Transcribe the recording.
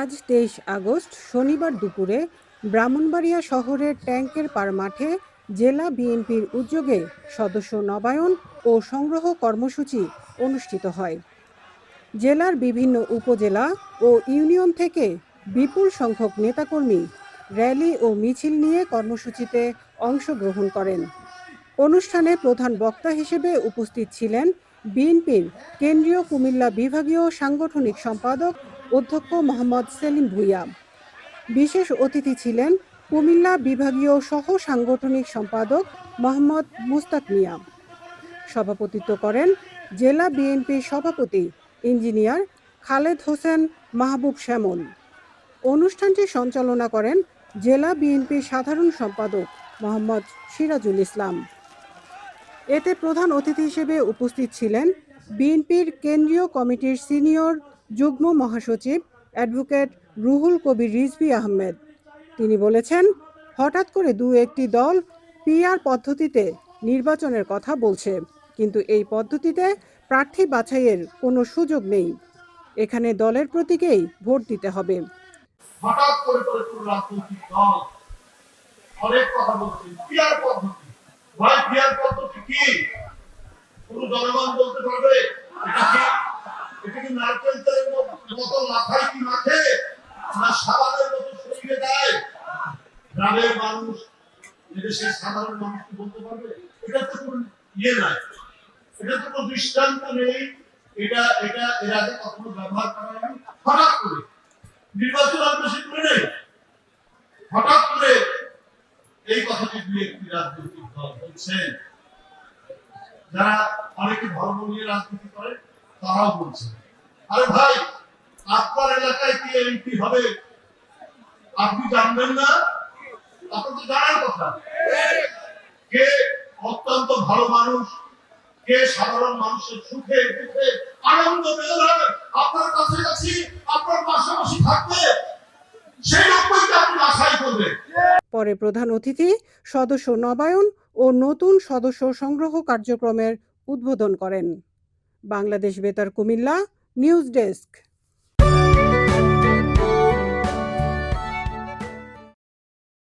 আজ তেইশ আগস্ট শনিবার দুপুরে ব্রাহ্মণবাড়িয়া শহরের ট্যাঙ্কের পাড় মাঠে জেলা বিএনপির উদ্যোগে সদস্য নবায়ন ও সংগ্রহ কর্মসূচি অনুষ্ঠিত হয়। জেলার বিভিন্ন উপজেলা ও ইউনিয়ন থেকে বিপুল সংখ্যক নেতাকর্মী র্যালি ও মিছিল নিয়ে কর্মসূচিতে অংশগ্রহণ করেন। অনুষ্ঠানে প্রধান বক্তা হিসেবে উপস্থিত ছিলেন বিএনপির কেন্দ্রীয় কুমিল্লা বিভাগীয় সাংগঠনিক সম্পাদক অধ্যক্ষ মোহাম্মদ সেলিম ভুইয়া। বিশেষ অতিথি ছিলেন কুমিল্লা বিভাগীয় সহ সাংগঠনিক সম্পাদক মোহাম্মদ মুস্তাক মিয়া। সভাপতিত্ব করেন জেলা বিএনপির সভাপতি ইঞ্জিনিয়ার খালেদ হোসেন মাহবুব শ্যামল। অনুষ্ঠানটি সঞ্চালনা করেন জেলা বিএনপির সাধারণ সম্পাদক মোহাম্মদ সিরাজুল ইসলাম। এতে প্রধান অতিথি হিসেবে উপস্থিত ছিলেন বিএনপির কেন্দ্রীয় কমিটির সিনিয়র যুগ্ম মহাসচিব অ্যাডভোকেট রুহুল কবির রিজভী আহমেদ। তিনি বলেছেন, হঠাৎ করে দু একটি দল পিআর পদ্ধতিতে নির্বাচনের কথা বলছে, কিন্তু এই পদ্ধতিতে প্রার্থী বাছাইয়ের কোনো সুযোগ নেই। এখানে দলের প্রতীকেই ভোট দিতে হবে। হঠাৎ করে করে রাজনৈতিক দল অনেক কথা বলছে। পদ্ধতি। ভাই পদ্ধতি কি? কোন জনগণ বলতে পারবে এটা কি এটা কি নারকেল তেলের মতো মাথায় কি মাঠে না সাবানের মতো শরীরে দেয় গ্রামের মানুষ এদেশের সাধারণ মানুষ বলতে পারবে? এটা তো কোনো ইয়ে নাই। এটা তো কোনো দৃষ্টান্ত নেই। এটা এটা এর আগে কখনো ব্যবহার করা হয়নি। হঠাৎ করে নির্বাচন আর বেশি দূরে নেই। হঠাৎ করে এই কথাটি দুই একটি রাজনৈতিক দল বলছেন। যারা অনেকে ধর্ম নিয়ে রাজনীতি করে, তারাও বলছে আরে ভাই, আপনার এলাকায় কি এমপি হবে? আপনি জানবেন না? আপনার তো জানার কথা। কে অত্যন্ত ভালো মানুষ, কে সাধারণ মানুষের সুখে, দুঃখে, আনন্দ আপনার আপনার পাশাপাশি থাকবে পরে প্রধান অতিথি সদস্য নবায়ন ও নতুন সদস্য সংগ্রহ কার্যক্রমের উদ্বোধন করেন। বাংলাদেশ বেতার কুমিল্লা, নিউজ ডেস্ক।